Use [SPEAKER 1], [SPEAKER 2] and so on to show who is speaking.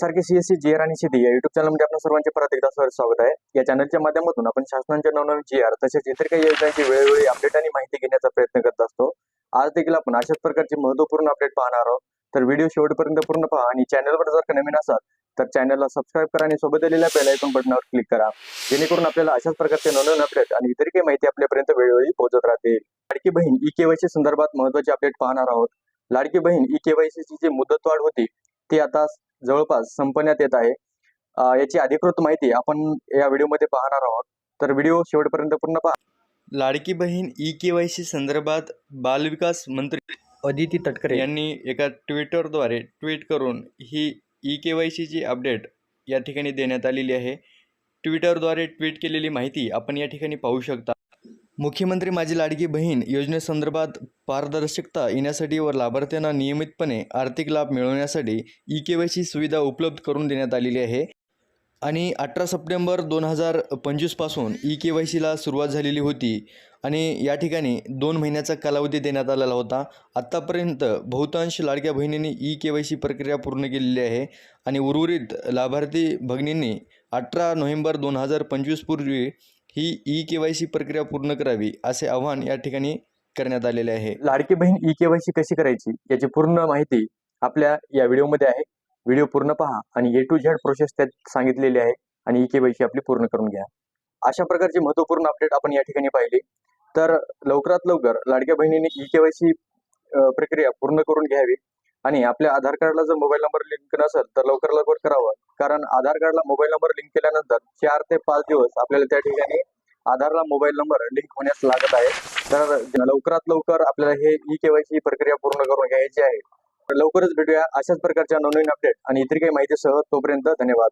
[SPEAKER 1] सारखे CSC GR आणि शेती या युट्यूब चॅनलमध्ये आपल्या सर्वांचे परत एकदा सर स्वागत आहे. या चॅनलच्या माध्यमातून आपण शासनाच्या नवनवीन जीआर तसेच इतर काही योजनांची वेळोवेळी अपडेट आणि माहिती घेण्याचा प्रयत्न करत असतो. आज देखील आपण अशाच प्रकारची महत्त्वपूर्ण अपडेट पाहणार आहोत. तर व्हिडिओ शेवटपर्यंत पूर्ण पहा आणि चॅनलवर जर नवीन असाल तर चॅनलला सबस्क्राईब करा आणि सोबत दिलेल्या बेल आयकॉन बटनावर क्लिक करा. जेणेकरून आपल्याला अशाच प्रकारचे नवनवीन अपडेट आणि इतर काही माहिती आपल्यापर्यंत वेळोवेळी पोहोचत राहतील. लाडकी बहीण ई केवायसी संदर्भात महत्वाची अपडेट पाहणार आहोत. लाडकी बहीण ई केवायसी ची जी मुदतवाढ होती ती आता जवळपास संपण्यात येत आहे. याची अधिकृत माहिती आपण या व्हिडिओमध्ये पाहणार आहोत. तर व्हिडिओ शेवटपर्यंत पूर्ण पहा.
[SPEAKER 2] Ladki Bahin E K Y C संदर्भात बालविकास मंत्री
[SPEAKER 1] अदिती तटकरे
[SPEAKER 2] यांनी एका ट्विटरद्वारे ट्विट करून ही ई के वाय सीची अपडेट या ठिकाणी देण्यात आलेली आहे. ट्विटरद्वारे ट्विट केलेली माहिती आपण या ठिकाणी पाहू शकता. मुख्यमंत्री माझी लाडकी बहीण योजनेसंदर्भात पारदर्शकता येण्यासाठी व लाभार्थ्यांना नियमितपणे आर्थिक लाभ मिळवण्यासाठी ई के वाय सी सुविधा उपलब्ध करून देण्यात आलेली आहे. आणि अठरा सप्टेंबर दोन हजार पंचवीसपासून ई के वाय सीला सुरुवात झालेली होती आणि या ठिकाणी दोन महिन्याचा कालावधी देण्यात आलेला होता. आत्तापर्यंत बहुतांश लाडक्या बहिणींनी ई के वाय सी प्रक्रिया पूर्ण केलेली आहे आणि उर्वरित लाभार्थी भगिनींनी अठरा नोव्हेंबर दोन हजार पंचवीसपूर्वी ही ई के वाय सी प्रक्रिया पूर्ण करावी असे आव्हान या ठिकाणी करण्यात आलेले आहे.
[SPEAKER 1] लाडकी बहीण ई केवायसी कशी करायची याची पूर्ण माहिती आपल्या या व्हिडिओमध्ये आहे. व्हिडिओ पूर्ण पहा आणि ए टू झेड प्रोसेस त्यात सांगितलेली आहे आणि ई केवायसी आपली पूर्ण करून घ्या. अशा प्रकारची महत्त्वपूर्ण अपडेट आपण या ठिकाणी पाहिली. तर लवकरात लवकर लाडक्या बहिणीने ई केवायसी प्रक्रिया पूर्ण करून घ्यावी. आणि आपल्या आधार कार्डला जर मोबाईल नंबर लिंक नसेल तर लवकर लवकर करावं. कारण आधार कार्डला मोबाईल नंबर लिंक केल्यानंतर चार ते पाच दिवस आपल्याला त्या ठिकाणी आधारला मोबाईल नंबर लिंक होण्यास लागत आहे. तर लवकरात लवकर आपल्याला हे ई केवायसी प्रक्रिया पूर्ण करून घ्यायची आहे. लवकरच भेटूया. अशाच प्रकारच्या नवनवीन अपडेट आणि इतर काही माहितीसह तोपर्यंत धन्यवाद.